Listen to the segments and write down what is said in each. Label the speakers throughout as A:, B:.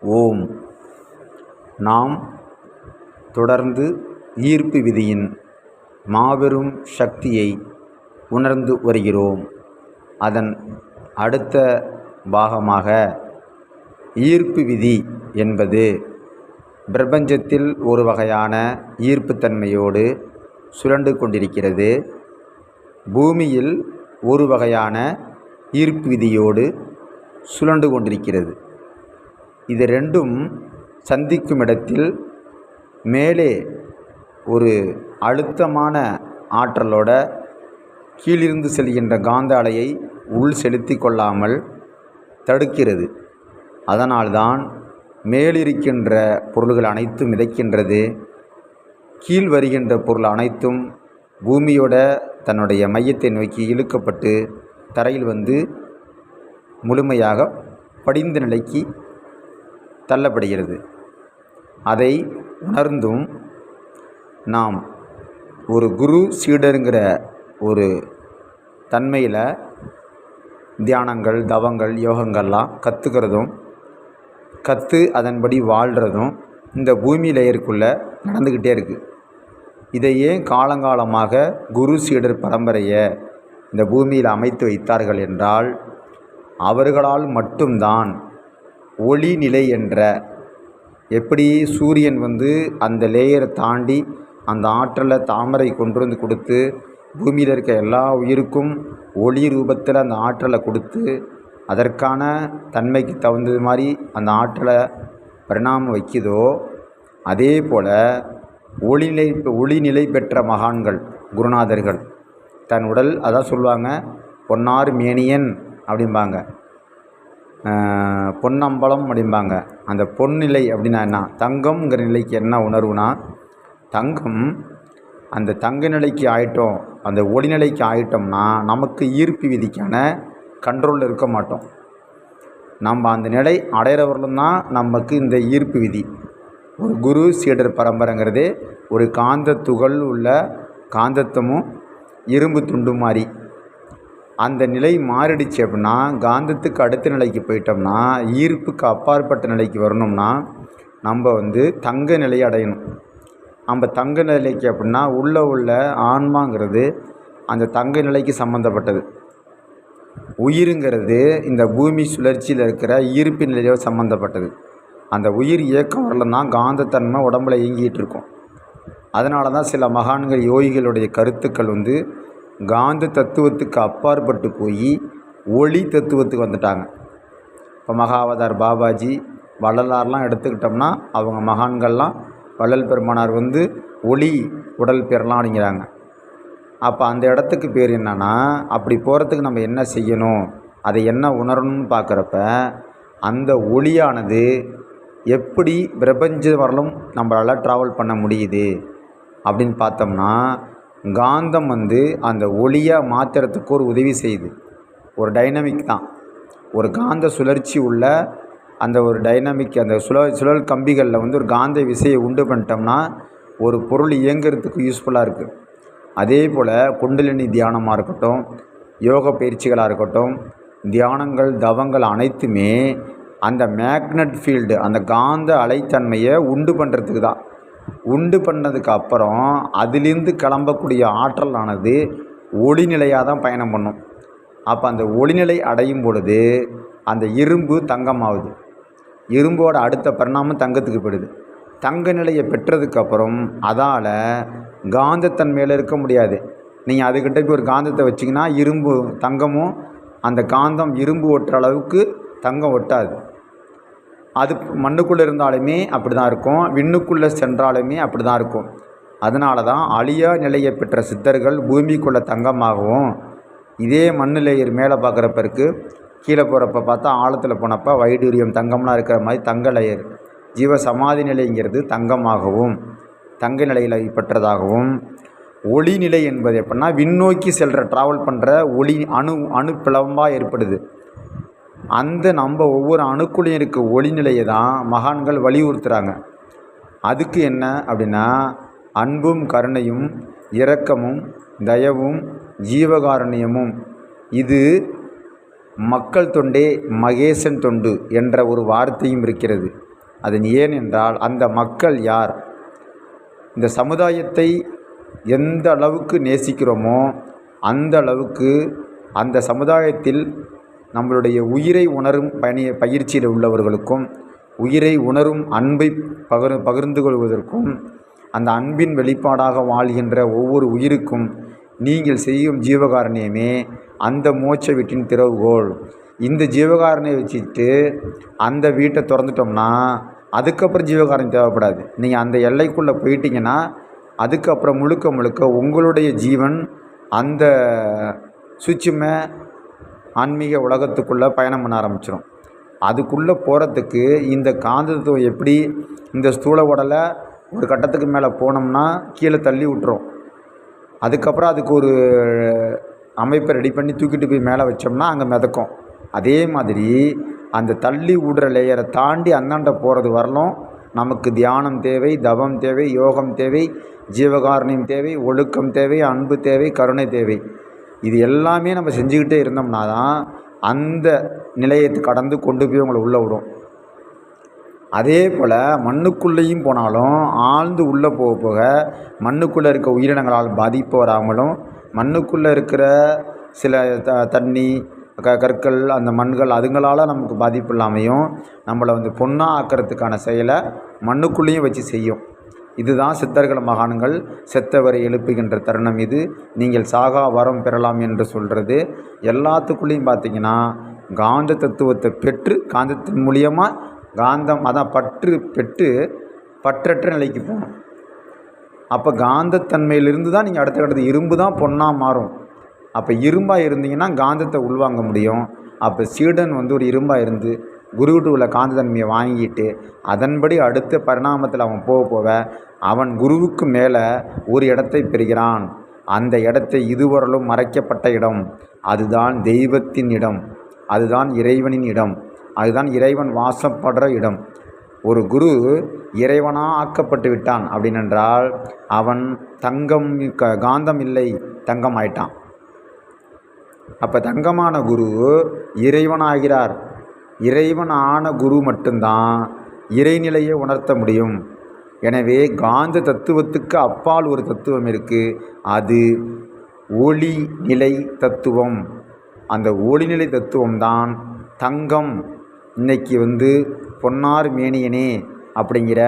A: ஓம். நாம் தொடர்ந்து ஈர்ப்பு விதியின் மாபெரும் சக்தியை உணர்ந்து வருகிறோம். அதன் அடுத்த பாகமாக ஈர்ப்பு விதி என்பது பிரபஞ்சத்தில் ஒரு வகையான ஈர்ப்புத்தன்மையோடு சுழண்டு கொண்டிருக்கிறது. பூமியில் ஒரு வகையான ஈர்ப்பு விதியோடு சுழண்டு கொண்டிருக்கிறது. இது ரெண்டும் சந்திக்கும் இடத்தில் மேலே ஒரு அழுத்தமான ஆற்றலோட கீழிருந்து செல்கின்ற காந்த அலையை உள் செலுத்தி கொள்ளாமல் தடுக்கிறது. அதனால்தான் மேலிருக்கின்ற பொருள்கள் அனைத்தும் மிதக்கின்றது. கீழ் வருகின்ற பொருள் அனைத்தும் பூமியோட தன்னுடைய மையத்தை நோக்கி இழுக்கப்பட்டு தரையில் வந்து முழுமையாக படிந்த நிலைக்கு தள்ளப்படுகிறது. அதை உணர்ந்தும் நாம் ஒரு குரு சீடருங்கிற ஒரு தன்மையில் தியானங்கள் தவங்கள் யோகங்கள்லாம் கற்றுக்கிறதும் கற்று அதன்படி வாழ்கிறதும் இந்த பூமி லேயருக்குள்ளே நடந்துக்கிட்டே இருக்குது இதையே காலங்காலமாக குரு சீடர் பரம்பரையை இந்த பூமியில் அமைத்து வைத்தார்கள் என்றால் அவர்களால் மட்டும்தான் ஒளிநிலை என்ற எப்படி சூரியன் வந்து அந்த லேயரை தாண்டி அந்த ஆற்றலை தாமரை கொண்டு வந்து கொடுத்து பூமியில் இருக்க எல்லா உயிருக்கும் ஒளி ரூபத்தில் அந்த ஆற்றலை கொடுத்து அதற்கான தன்மைக்கு தகுந்தது மாதிரி அந்த ஆற்றலை பரிணாமம் வைக்குதோ அதே போல் ஒளிநிலை ஒளிநிலை பெற்ற மகான்கள் குருநாதர்கள். தன் உடல் அதான் சொல்லுவாங்க பொன்னார் மேனியன் அப்படிம்பாங்க. பொன்னம்பலம் அப்படிம்பாங்க. அந்த பொன்னிலை அப்படின்னா என்ன? தங்கம்ங்கிற நிலைக்கு என்ன உணர்வுனா தங்கம் அந்த தங்க நிலைக்கு ஆயிட்டோம் அந்த ஒளிநிலைக்கு ஆயிட்டோம்னா நமக்கு ஈர்ப்பு விதிக்கான கண்ட்ரோலில் இருக்க மாட்டோம். நம்ம அந்த நிலை அடையிறவர்களும் தான் நமக்கு இந்த ஈர்ப்பு விதி. ஒரு குரு சீடர் பரம்பரைங்கிறது ஒரு காந்த துகள் உள்ள காந்தத்தமும் இரும்பு துண்டு மாதிரி அந்த நிலை மாறிடுச்சு அப்படின்னா காந்தத்துக்கு அடுத்த நிலைக்கு போயிட்டோம்னா ஈர்ப்புக்கு அப்பாற்பட்ட நிலைக்கு வரணும்னா நம்ம வந்து தங்க நிலையை அடையணும். நம்ம தங்க நிலைக்கு அப்படின்னா உள்ளே உள்ள ஆன்மாங்கிறது அந்த தங்க நிலைக்கு சம்மந்தப்பட்டது உயிருங்கிறது இந்த பூமி சுழற்சியில் இருக்கிற ஈர்ப்பு நிலையோ சம்மந்தப்பட்டது அந்த உயிர் இயக்கம் வரலன்னா காந்தத்தன்மை உடம்புல இயங்கிகிட்டு இருக்கும். அதனால தான் சில மகான்கள் யோகிகளுடைய கருத்துக்கள் வந்து காந்த தத்துவத்துக்கு அப்பாற்பட்டு போய் ஒளி தத்துவத்துக்கு வந்துட்டாங்க. இப்போ மகாவதார் பாபாஜி வள்ளலார்லாம் எடுத்துக்கிட்டோம்னா அவங்க மகான்கள்லாம் வள்ளல் பெருமானார் வந்து ஒளி உடல் பெறலாம் அப்படிங்கிறாங்க அப்போ அந்த இடத்துக்கு பேர் என்னென்னா அப்படி போகிறதுக்கு நம்ம என்ன செய்யணும் அதை என்ன உணரணும்னு பார்க்குறப்ப அந்த ஒளியானது எப்படி பிரபஞ்ச வரலும் நம்மளால் ட்ராவல் பண்ண முடியுது அப்படின்னு பார்த்தோம்னா காந்தம் வந்து அந்த ஒளியாக மாற்றுறதுக்கு ஒரு உதவி செய்யுது. ஒரு டைனமிக் தான். ஒரு காந்த சுழற்சி உள்ள அந்த ஒரு டைனமிக் அந்த சுழல் சுழல் கம்பிகளில் வந்து ஒரு காந்த விசையை உண்டு பண்ணிட்டோம்னா ஒரு பொருள் இயங்குறதுக்கு யூஸ்ஃபுல்லாக இருக்குது அதே போல் குண்டலினி தியானமாக இருக்கட்டும் யோக பயிற்சிகளாக இருக்கட்டும் தியானங்கள் தவங்கள் அனைத்துமே அந்த மேக்னட் ஃபீல்டு அந்த காந்த அலைத்தன்மையை உண்டு பண்ணுறதுக்கு தான். உண்டு பண்ணதுக்கு அப்புறம் அதிலிருந்து கிளம்பக்கூடிய ஆற்றலானது ஒளிநிலையாக தான் பயணம் பண்ணும். அப்போ அந்த ஒளிநிலை அடையும் பொழுது அந்த இரும்பு தங்கமாகுது. இரும்போட அடுத்த பரிணாமம் தங்கத்துக்கு போயிடுது. தங்க நிலையை பெற்றதுக்கப்புறம் அதால் காந்தத்தன் மேலே இருக்க முடியாது. நீங்கள் அதுக்கிட்ட போய் ஒரு காந்தத்தை வச்சிங்கன்னா இரும்பு தங்கமும் அந்த காந்தம் இரும்பு ஒட்டுற அளவுக்கு தங்கம் ஒட்டாது. அது மண்ணுக்குள்ளே இருந்தாலுமே அப்படி தான் இருக்கும். விண்ணுக்குள்ளே சென்றாலுமே அப்படி தான் இருக்கும். அதனால தான் அழியா நிலையை பெற்ற சித்தர்கள் பூமிக்குள்ளே தங்கமாகவும் இதே மண் லேயர் மேலே பார்க்குறப்ப இருக்குது கீழே போகிறப்ப பார்த்தா ஆழத்தில் போனப்போ வைடூரியம் தங்கம்லாம் இருக்கிற மாதிரி தங்க லேயர் ஜீவ சமாதி நிலைங்கிறது தங்கமாகவும் தங்க நிலையில் பெற்றதாகவும். ஒளி நிலை என்பது எப்படின்னா விண்ணோக்கி செல்கிற ட்ராவல் பண்ணுற ஒளி அணு அணு பிளம்பாக ஏற்படுது. அந்த நம்ம ஒவ்வொரு அணுக்குள்ளேயும் இருக்க ஒளிநிலையை தான் மகான்கள் வலியுறுத்துகிறாங்க அதுக்கு என்ன அப்படின்னா அன்பும் கருணையும் இரக்கமும் தயவும் ஜீவகாருண்யமும். இது மக்கள் தொண்டே மகேசன் தொண்டு என்ற ஒரு வார்த்தையும் இருக்கிறது. அது ஏனென்றால் அந்த மக்கள் யார்? இந்த சமுதாயத்தை எந்த அளவுக்கு நேசிக்கிறோமோ அந்த அளவுக்கு அந்த சமுதாயத்தில் நம்மளுடைய உயிரை உணரும் பணி பயிற்சியில் உள்ளவர்களுக்கும் உயிரை உணரும் அன்பை பகிர் பகிர்ந்து கொள்வதற்கும் அந்த அன்பின் வெளிப்பாடாக வாழ்கின்ற ஒவ்வொரு உயிருக்கும் நீங்கள் செய்யும் ஜீவகாரணியமே அந்த மோட்ச வீட்டின் திறவுகோள். இந்த ஜீவகாரணியை வச்சுட்டு அந்த வீட்டை திறந்துட்டோம்னா அதுக்கப்புறம் ஜீவகாரணம் தேவைப்படாது. நீங்கள் அந்த எல்லைக்குள்ளே போயிட்டீங்கன்னா அதுக்கப்புறம் முழுக்க முழுக்க உங்களுடைய ஜீவன் அந்த சுவிட்சுமே ஆன்மீக உலகத்துக்குள்ளே பயணம் பண்ண ஆரம்பிச்சிடும் அதுக்குள்ளே போகிறதுக்கு இந்த காந்தத்துவம் எப்படி இந்த ஸ்தூல உடலை ஒரு கட்டத்துக்கு மேலே போனோம்னா கீழே தள்ளி விட்டுரும். அதுக்கப்புறம் அதுக்கு ஒரு அமைப்பை ரெடி பண்ணி தூக்கிட்டு போய் மேலே வச்சோம்னா அங்கே மிதக்கும். அதே மாதிரி அந்த தள்ளி விடுற லேயரை தாண்டி அந்தாண்ட போகிறது வரலும் நமக்கு தியானம் தேவை தவம் தேவை யோகம் தேவை ஜீவகாரணியம் தேவை ஒழுக்கம் தேவை அன்பு தேவை கருணை தேவை. இது எல்லாமே நம்ம செஞ்சுக்கிட்டே இருந்தோம்னா தான் அந்த நிலையத்தை கடந்து கொண்டு போய் உங்களை உள்ளே விடும். அதே போல் மண்ணுக்குள்ளேயும் போனாலும் ஆழ்ந்து உள்ளே போக போக மண்ணுக்குள்ளே இருக்க உயிரினங்களால் பாதிப்பு வராமலும் மண்ணுக்குள்ளே இருக்கிற சில த தண்ணி க கற்கள் அந்த மண்கள் அதுங்களால் நமக்கு பாதிப்பு இல்லாமையும் நம்மளை வந்து பொண்ணாக ஆக்கிறதுக்கான செயலை மண்ணுக்குள்ளேயும் வச்சு செய்யும். இதுதான் சித்தர்கள் மகான்கள் செத்தவரை எழுப்புகின்ற தருணம் இது. நீங்கள் சாகா வரம் பெறலாம் என்று சொல்கிறது எல்லாத்துக்குள்ளேயும் பார்த்தீங்கன்னா காந்த தத்துவத்தை பெற்று காந்தத்தின் மூலியமாக காந்தம் அதான் பற்று பெற்று பற்றற்ற நிலைக்கு போகணும். அப்போ காந்தத்தன்மையிலிருந்து தான் நீங்கள் அடுத்த கட்டத்து இரும்பு தான் பொண்ணாக மாறும். அப்போ இரும்பாக இருந்தீங்கன்னா காந்தத்தை உள்வாங்க முடியும். அப்போ சீடன் வந்து ஒரு இரும்பாக இருந்து குருவிட்டு உள்ள காந்த தன்மையை வாங்கிட்டு அதன்படி அடுத்த பரிணாமத்தில் அவன் போக போக அவன் குருவுக்கு மேலே ஒரு இடத்தை பெறுகிறான். அந்த இடத்தை இதுவரலும் மறைக்கப்பட்ட இடம். அதுதான் தெய்வத்தின் இடம். அதுதான் இறைவனின் இடம். அதுதான் இறைவன் வாசப்படுற இடம். ஒரு குரு இறைவனாக ஆக்கப்பட்டு விட்டான் அப்படினென்றால் அவன் தங்கம் க காந்தம் இல்லை தங்கம் ஆயிட்டான். அப்போ தங்கமான குரு இறைவனாகிறார். இறைவன் ஆன குரு மட்டும்தான் இறைநிலையை உணர்த்த முடியும். எனவே காந்த தத்துவத்துக்கு அப்பால் ஒரு தத்துவம் இருக்குது அது ஒளி நிலை தத்துவம். அந்த ஒளிநிலை தத்துவம் தான் தங்கம். இன்னைக்கு வந்து பொன்னார் மேனியனே அப்படிங்கிற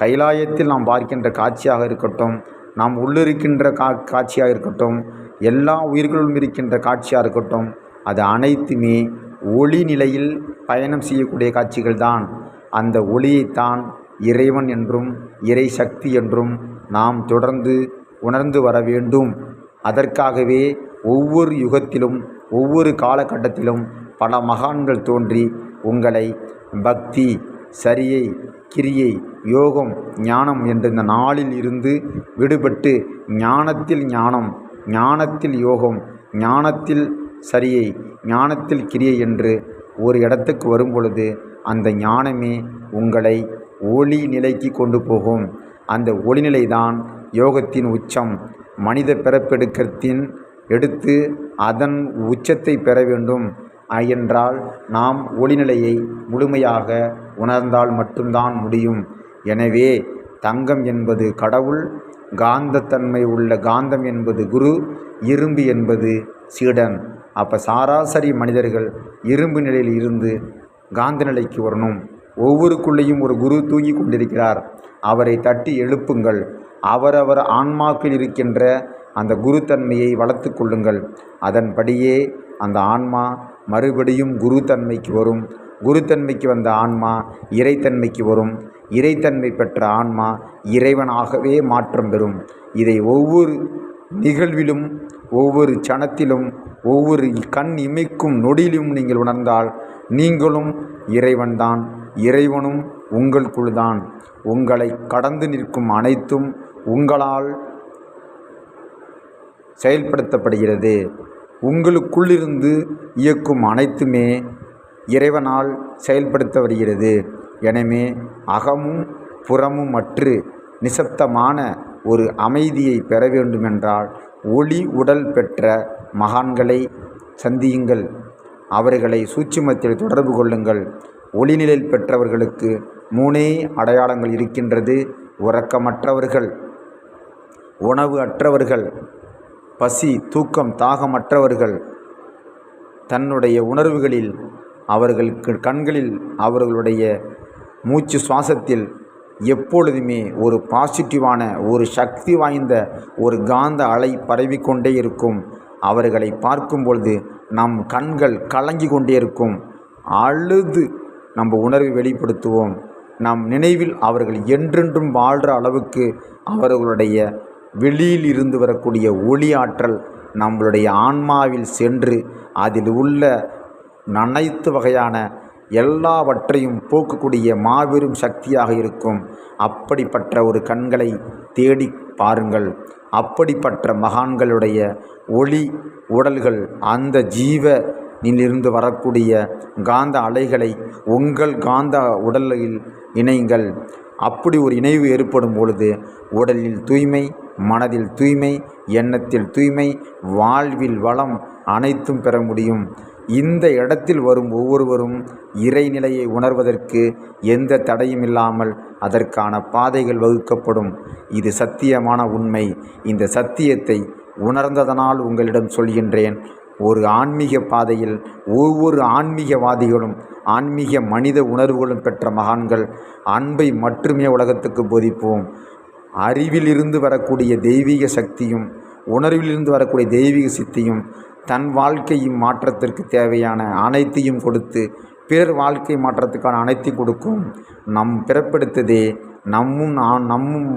A: கைலாயத்தில் நாம் பார்க்கின்ற காட்சியாக இருக்கட்டும் நாம் உள்ளிருக்கின்ற கா காட்சியாக இருக்கட்டும் எல்லா உயிர்களும் இருக்கின்ற காட்சியாக இருக்கட்டும் அது அனைத்துமே ஒளி நிலையில் பயணம் செய்யக்கூடிய காட்சிகள் தான் அந்த ஒளியைத்தான் இறைவன் என்றும் இறை சக்தி என்றும் நாம் தொடர்ந்து உணர்ந்து வர வேண்டும். அதற்காகவே ஒவ்வொரு யுகத்திலும் ஒவ்வொரு காலகட்டத்திலும் பல மகான்கள் தோன்றி உங்களை பக்தி சரியை கிரியை யோகம் ஞானம் என்ற இந்த நாளில் இருந்து விடுபட்டு ஞானத்தில் ஞானம் ஞானத்தில் யோகம் ஞானத்தில் சரியை ஞானத்தில் கிரியை என்று ஒரு இடத்துக்கு வரும் பொழுது அந்த ஞானமே உங்களை ஒளி நிலைக்கு கொண்டு போகும். அந்த ஒளிநிலை தான் யோகத்தின் உச்சம். மனித பிறப்பெடுக்கத்தின் எடுத்து அதன் உச்சத்தை பெற வேண்டும். என்றால் நாம் ஒளிநிலையை முழுமையாக உணர்ந்தால் மட்டும்தான் முடியும். எனவே தங்கம் என்பது கடவுள் காந்தத்தன்மை உள்ள காந்தம் என்பது குரு இரும்பு என்பது சீடன். அப்போ சராசரி மனிதர்கள் இரும்பு நிலையில் இருந்து காந்த நிலைக்கு வரணும். ஒவ்வொருக்குள்ளேயும் ஒரு குரு தூங்கி கொண்டிருக்கிறார். அவரை தட்டி எழுப்புங்கள். அவரவர் ஆன்மாக்கள் இருக்கின்ற அந்த குருத்தன்மையை வளர்த்து கொள்ளுங்கள். அதன்படியே அந்த ஆன்மா மறுபடியும் குருத்தன்மைக்கு வரும். குருத்தன்மைக்கு வந்த ஆன்மா இறைத்தன்மைக்கு வரும். இறைத்தன்மை பெற்ற ஆன்மா இறைவனாகவே மாற்றம் பெறும். இதை ஒவ்வொரு நிகழ்விலும் ஒவ்வொரு சனத்திலும் ஒவ்வொரு கண் இமைக்கும் நொடியிலும் நீங்கள் உணர்ந்தால் நீங்களும் இறைவன்தான் இறைவனும் உங்கள் குழுதான் உங்களை கடந்து நிற்கும் அனைத்தும் உங்களால் செயல்படுத்தப்படுகிறது. உங்களுக்குள்ளிருந்து இயக்கும் அனைத்துமே இறைவனால் செயல்படுத்த வருகிறது எனவே அகமும் புறமும் அற்று நிசப்தமான ஒரு அமைதியை பெற வேண்டுமென்றால் ஒளி உடல் பெற்ற மகான்களை சந்தியுங்கள். அவர்களை சூட்சுமத்தில் தொடர்பு கொள்ளுங்கள். ஒளிநிலையில் பெற்றவர்களுக்கு மூணே அடையாளங்கள் இருக்கின்றது. உறக்கமற்றவர்கள் உணவு அற்றவர்கள் பசி தூக்கம் தாகமற்றவர்கள் தன்னுடைய உணர்வுகளில் அவர்களுக்கு கண்களில் அவர்களுடைய மூச்சு சுவாசத்தில் எப்பொழுதுமே ஒரு பாசிட்டிவான ஒரு சக்தி வாய்ந்த ஒரு காந்த அலை பரவிக்கொண்டே இருக்கும். அவர்களை பார்க்கும் பொழுது நம் கண்கள் கலங்கி கொண்டே இருக்கும். அழுது நம்ம உணர்வை வெளிப்படுத்துவோம். நம் நினைவில் அவர்கள் என்றென்றும் வாழ்கிற அளவுக்கு அவர்களுடைய வெளியில் இருந்து வரக்கூடிய ஒளி ஆற்றல் நம்மளுடைய ஆன்மாவில் சென்று அதில் உள்ள அனைத்து வகையான எல்லாவற்றையும் போக்கக்கூடிய மாபெரும் சக்தியாக இருக்கும். அப்படிப்பட்ட ஒரு கண்களை தேடி பாருங்கள். அப்படிப்பட்ட மகான்களுடைய ஒளி உடல்கள் அந்த ஜீவ நிலிருந்து வரக்கூடிய காந்த அலைகளை உங்கள் காந்த உடலில் இணைங்கள். அப்படி ஒரு இணைவு ஏற்படும் பொழுது உடலில் தூய்மை மனதில் தூய்மை எண்ணத்தில் தூய்மை வாழ்வில் வளம் அனைத்தும் பெற முடியும். இந்த இடத்தில் வரும் ஒவ்வொருவரும் இறைநிலையை உணர்வதற்கு எந்த தடையும் இல்லாமல் அதற்கான பாதைகள் வகுக்கப்படும். இது சத்தியமான உண்மை. இந்த சத்தியத்தை உணர்ந்ததனால் உங்களிடம் சொல்கின்றேன். ஒரு ஆன்மீக பாதையில் ஒவ்வொரு ஆன்மீகவாதிகளும் ஆன்மீக மனித உணர்வுகளும் பெற்ற மகான்கள் அன்பை மட்டுமே உலகத்துக்கு போதிப்போம். அறிவிலிருந்து வரக்கூடிய தெய்வீக சக்தியும் உணர்விலிருந்து வரக்கூடிய தெய்வீக சித்தியும் தன் வாழ்க்கையும் மாற்றத்திற்கு தேவையான அனைத்தையும் கொடுத்து பிறர் வாழ்க்கை மாற்றத்துக்கான அனைத்தையும் கொடுக்கும். நம் பிறப்பெடுத்ததே நம்மும் நான் நம்மும்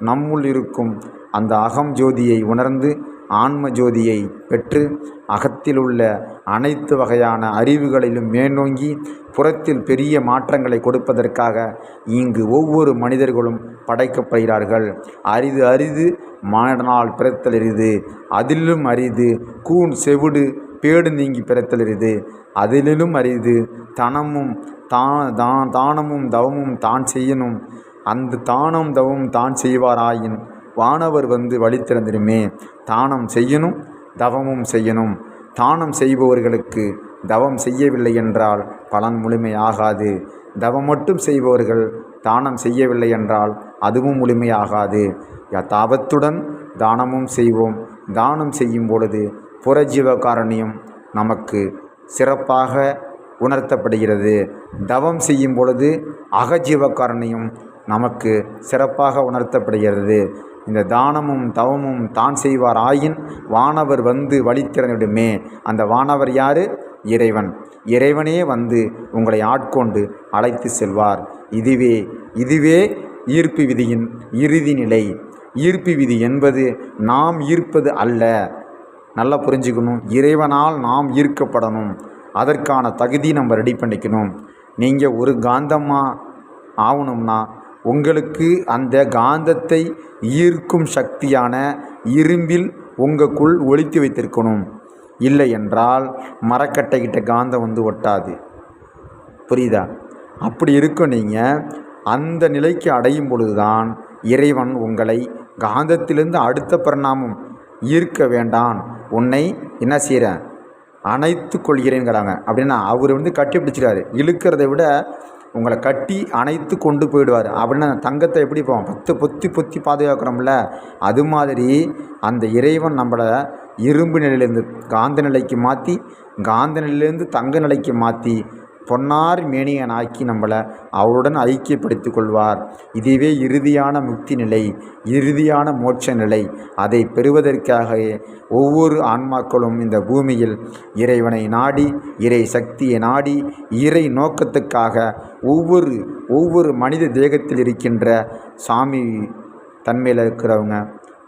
A: நம்முள் இருக்கும் அந்த அகம் ஜோதியை உணர்ந்து ஆன்ம ஜோதியை பெற்று அகத்தில் உள்ள அனைத்து வகையான அறிவுகளிலும் மேலோங்கி புறத்தில் பெரிய மாற்றங்களை கொடுப்பதற்காக இங்கு ஒவ்வொரு மனிதர்களும் படைக்கப்படுகிறார்கள். அரிது அரிது மாடனால் பிறத்தல் அரிது அதிலும் அரிது கூன் செவிடு பேடு நீங்கி பிறத்தல் அரிது அதிலும் அரிது தனமும் தா தான் தானமும் தவமும் தான் செய்யணும். அந்த தானம் தவமும் தான் செய்வாராயின் வானவர் வந்து வழி திறந்திடுமே. தானம் செய்யணும் தவமும் செய்யணும். தானம் செய்பவர்களுக்கு தவம் செய்யவில்லை என்றால் பலன் முழுமையாகாது. தவம் மட்டும் செய்பவர்கள் தானம் செய்யவில்லை என்றால் அதுவும் முழுமையாகாது. யதாபத்துடன் தானமும் செய்வோம். தானம் செய்யும் பொழுது புறஜீவ காரணியம் நமக்கு சிறப்பாக உணர்த்தப்படுகிறது. தவம் செய்யும் பொழுது அகஜீவ காரணியம் நமக்கு சிறப்பாக உணர்த்தப்படுகிறது. இந்த தானமும் தவமும் தான் செய்வார் ஆயின் வானவர் வந்து வழி திறந்துவிடுமே. அந்த வானவர் யார்? இறைவன். இறைவனே வந்து உங்களை ஆட்கொண்டு அழைத்து செல்வார். இதுவே இதுவே ஈர்ப்பு விதியின் இறுதி நிலை. ஈர்ப்பு விதி என்பது நாம் ஈர்ப்பது அல்ல. நல்லா புரிஞ்சுக்கணும். இறைவனால் நாம் ஈர்க்கப்படணும். அதற்கான தகுதி நம்ம ரெடி பண்ணிக்கணும். நீங்கள் ஒரு காந்தமாக ஆகணும்னா உங்களுக்கு அந்த காந்தத்தை ஈர்க்கும் சக்தியான இரும்பில் உங்களுக்குள் ஒளித்து வைத்திருக்கணும். இல்லை என்றால் மரக்கட்டைக்கிட்ட காந்தம் வந்து ஒட்டாது. புரியுதா? அப்படி இருக்கும் நீங்கள் அந்த நிலைக்கு அடையும் பொழுதுதான் இறைவன் உங்களை காந்தத்திலிருந்து அடுத்த பரிணாமம் ஈர்க்க வேண்டாம் உன்னை என்ன செய்கிறேன் அணைத்து கொள்கிறேங்கிறாங்க அப்படின்னா அவர் வந்து கட்டி பிடிச்சிடாரு இழுக்கிறத விட உங்களை கட்டி அணைத்து கொண்டு போயிடுவார். அப்படின்னா தங்கத்தை எப்படி போவோம்? பத்து பொத்தி பொத்தி பாதுகாக்கிறோம்ல. அது மாதிரி அந்த இறைவன் நம்மளை இரும்பு நிலையிலேருந்து காந்த நிலைக்கு மாற்றி காந்த நிலையிலேருந்து தங்க நிலைக்கு மாற்றி பொன்னார் மேனியனாக்கி நம்மளை அவருடன் ஐக்கியப்படுத்தி கொள்வார் இதுவே இறுதியான முக்தி நிலை இறுதியான மோட்ச நிலை அதை பெறுவதற்காக ஒவ்வொரு ஆன்மாக்களும் இந்த பூமியில் இறைவனை நாடி இறை சக்தியை நாடி இறை நோக்கத்துக்காக ஒவ்வொரு ஒவ்வொரு மனித தேகத்தில் இருக்கின்ற சாமி தன்மையில் இருக்கிறவங்க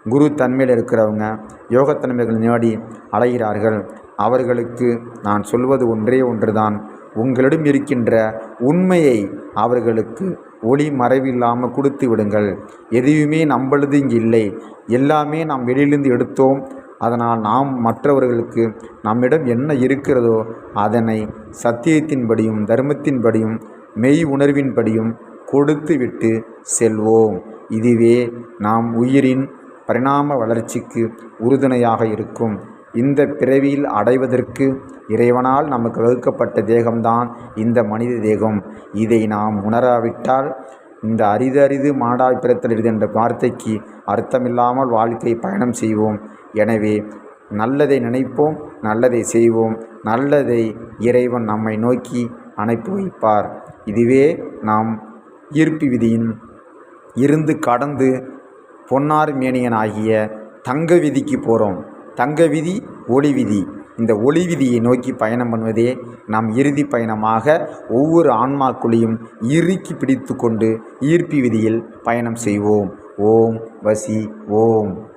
A: குரு தன்மையில் இருக்கிறவங்க யோகத்தன்மைகள் நாடி அலைகிறார்கள். அவர்களுக்கு நான் சொல்வது ஒன்றே ஒன்றுதான். உங்களிடம் இருக்கின்ற உண்மையை அவர்களுக்கு ஒளி மறைவில்லாமல் கொடுத்து விடுங்கள். எதையுமே நம்மளது இங்கே இல்லை. எல்லாமே நாம் வெளியிலிருந்து எடுத்தோம். அதனால் நாம் மற்றவர்களுக்கு நம்மிடம் என்ன இருக்கிறதோ அதனை சத்தியத்தின்படியும் தர்மத்தின்படியும் மெய் உணர்வின்படியும் கொடுத்துவிட்டு செல்வோம். இதுவே நாம் உயிரின் பரிணாம வளர்ச்சிக்கு உறுதுணையாக இருக்கும். இந்த பிறவியில் அடைவதற்கு இறைவனால் நமக்கு வகுக்கப்பட்ட தேகம்தான் இந்த மனித தேகம். இதை நாம் உணராவிட்டால் இந்த அரிது அரிது மாடாய் பிறத்தல் என்ற வார்த்தைக்கு அர்த்தமில்லாமல் வாழ்க்கை பயணம் செய்வோம். எனவே நல்லதை நினைப்போம் நல்லதை செய்வோம். நல்லதை இறைவன் நம்மை நோக்கி அனுப்பி வைப்பார். இதுவே நாம் ஈர்ப்பு விதியின் இருந்து கடந்து பொன்னார் மேனியனாகிய தங்க விதிக்கு போகிறோம் தங்க விதி ஒளி விதி. இந்த ஒளி விதியை நோக்கி பயணம் பண்ணுவதே நம் இறுதி பயணமாக ஒவ்வொரு ஆன்மாக்குள்ளேயும் இறுக்கி பிடித்து கொண்டு ஈர்ப்பி விதியில் பயணம் செய்வோம். ஓம் வசி ஓம்.